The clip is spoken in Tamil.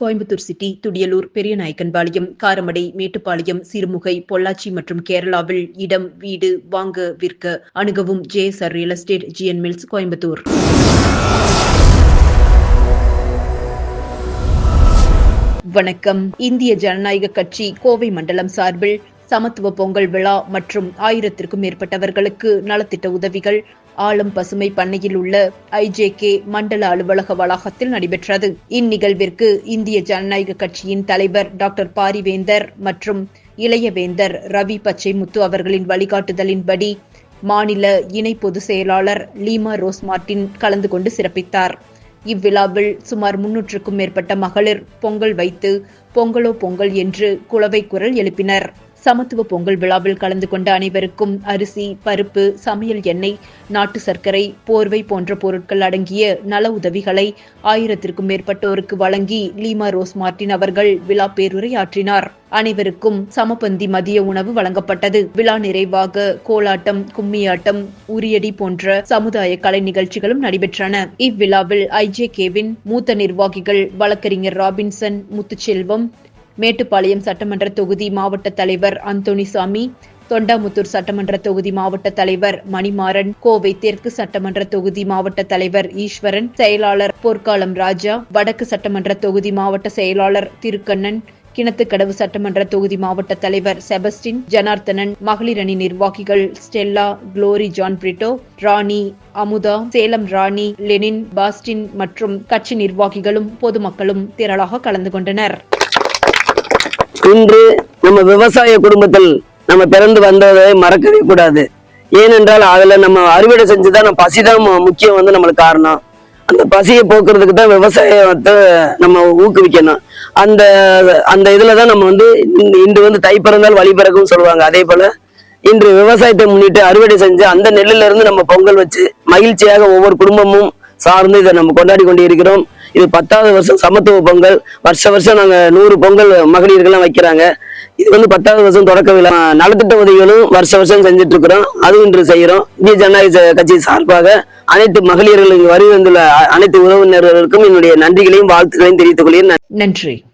கோயம்புத்தூர் சிட்டி துடியலூர் பெரியநாயக்கன்பாளையம் காரமடை மேட்டுப்பாளையம் சிறுமுகை பொள்ளாச்சி மற்றும் கேரளாவில் இடம் வீடு வாங்க விற்க அணுகவும் JSR real estate GN mills Coimbatore. வணக்கம். இந்திய ஜனநாயக கட்சி கோவை மண்டலம் சார்பில் சமத்துவ பொங்கல் விழா மற்றும் ஆயிரத்திற்கும் மேற்பட்டவர்களுக்கு நலத்திட்ட உதவிகள் ஆலம் பசுமை பண்ணையில் உள்ள ஐஜேகே மண்டல அலுவலக வளாகத்தில் நடைபெற்றது. இந்நிகழ்விற்கு இந்திய ஜனநாயக கட்சியின் தலைவர் டாக்டர் பாரிவேந்தர் மற்றும் இளையவேந்தர் ரவி பச்சை முத்து அவர்களின் வழிகாட்டுதலின்படி மாநில இணை பொதுச் செயலாளர் லீமா ரோஸ் மார்டின் கலந்து கொண்டு சிறப்பித்தார். இவ்விழாவில் சுமார் முன்னூற்றுக்கும் மேற்பட்ட மகளிர் பொங்கல் வைத்து பொங்கலோ பொங்கல் என்று குளவை குரல் எழுப்பினர். சமத்துவ பொங்கல் விழாவில் கலந்து கொண்ட அனைவருக்கும் அரிசி பருப்பு சமையல் எண்ணெய் நாட்டு சர்க்கரை போர்வை போன்ற பொருட்கள் அடங்கிய நல உதவிகளை ஆயிரத்திற்கும் மேற்பட்டோருக்கு வழங்கி லீமா ரோஸ் மார்டின் அவர்கள் விழா பேருரையாற்றினார். அனைவருக்கும் சமபந்தி மதிய உணவு வழங்கப்பட்டது. விழா நிறைவாக கோலாட்டம் கும்மியாட்டம் உரியடி போன்ற சமுதாய கலை நிகழ்ச்சிகளும் நடைபெற்றன. இவ்விழாவில் ஐஜே கேவின் மூத்த நிர்வாகிகள் வழக்கறிஞர் ராபின்சன் முத்துச்செல்வம் மேட்டுப்பாளையம் சட்டமன்ற தொகுதி மாவட்ட தலைவர் அந்தோணிசாமி தொண்டாமுத்தூர் சட்டமன்ற தொகுதி மாவட்ட தலைவர் மணிமாறன் கோவை தெற்கு சட்டமன்ற தொகுதி மாவட்ட தலைவர் ஈஸ்வரன் செயலாளர் போர்க்காலம் ராஜா வடக்கு சட்டமன்ற தொகுதி மாவட்ட செயலாளர் திருக்கண்ணன் கிணத்துக்கடவு சட்டமன்ற தொகுதி மாவட்ட தலைவர் செபஸ்டின் ஜனார்த்தனன் மகளிர் அணி நிர்வாகிகள் Stella Glory John Britto Rani Amutha Salem Rani Lenin Bastin மற்றும் கட்சி நிர்வாகிகளும் பொதுமக்களும் திரளாக கலந்து கொண்டனர். இன்று நம்ம விவசாய குடும்பத்தில் நம்ம பிறந்து வந்ததை மறக்கவே கூடாது. ஏனென்றால் அதுல நம்ம அறுவடை செஞ்சுதான் நம்ம பசிதான் முக்கியம் வந்து நம்மளுக்கு காரணம். அந்த பசியை போக்குறதுக்கு தான் விவசாயத்தை நம்ம ஊக்குவிக்கணும். அந்த அந்த இதுல தான் நம்ம வந்து இன்று வந்து தை பிறந்தால் வழி பிறக்கும் சொல்லுவாங்க. அதே போல இன்று விவசாயத்தை முன்னிட்டு அறுவடை செஞ்சு அந்த நெல்லுல இருந்து நம்ம பொங்கல் வச்சு மகிழ்ச்சியாக ஒவ்வொரு குடும்பமும் சார்ந்து இதை நம்ம கொண்டாடி கொண்டு இருக்கிறோம் இது பத்தாவது வருஷம் சமத்துவ பொங்கல். வருஷ வருஷம் நாங்க நூறு பொங்கல் மகளிர்கள்லாம் வைக்கிறாங்க. இது வந்து பத்தாவது வருஷம் தொடக்க விழா. நலத்திட்ட உதவிகளும் வருஷ வருஷம் செஞ்சுட்டு இருக்கிறோம் அதுவும் இன்று செய்யறோம் இந்திய ஜனநாயக கட்சி சார்பாக அனைத்து மகளிர்கள் இங்கு வருகை வந்துள்ள அனைத்து உறவினர்களுக்கும் என்னுடைய நன்றிகளையும் வாழ்த்துக்களையும் தெரிவித்துக் கொள்கிறேன். நன்றி.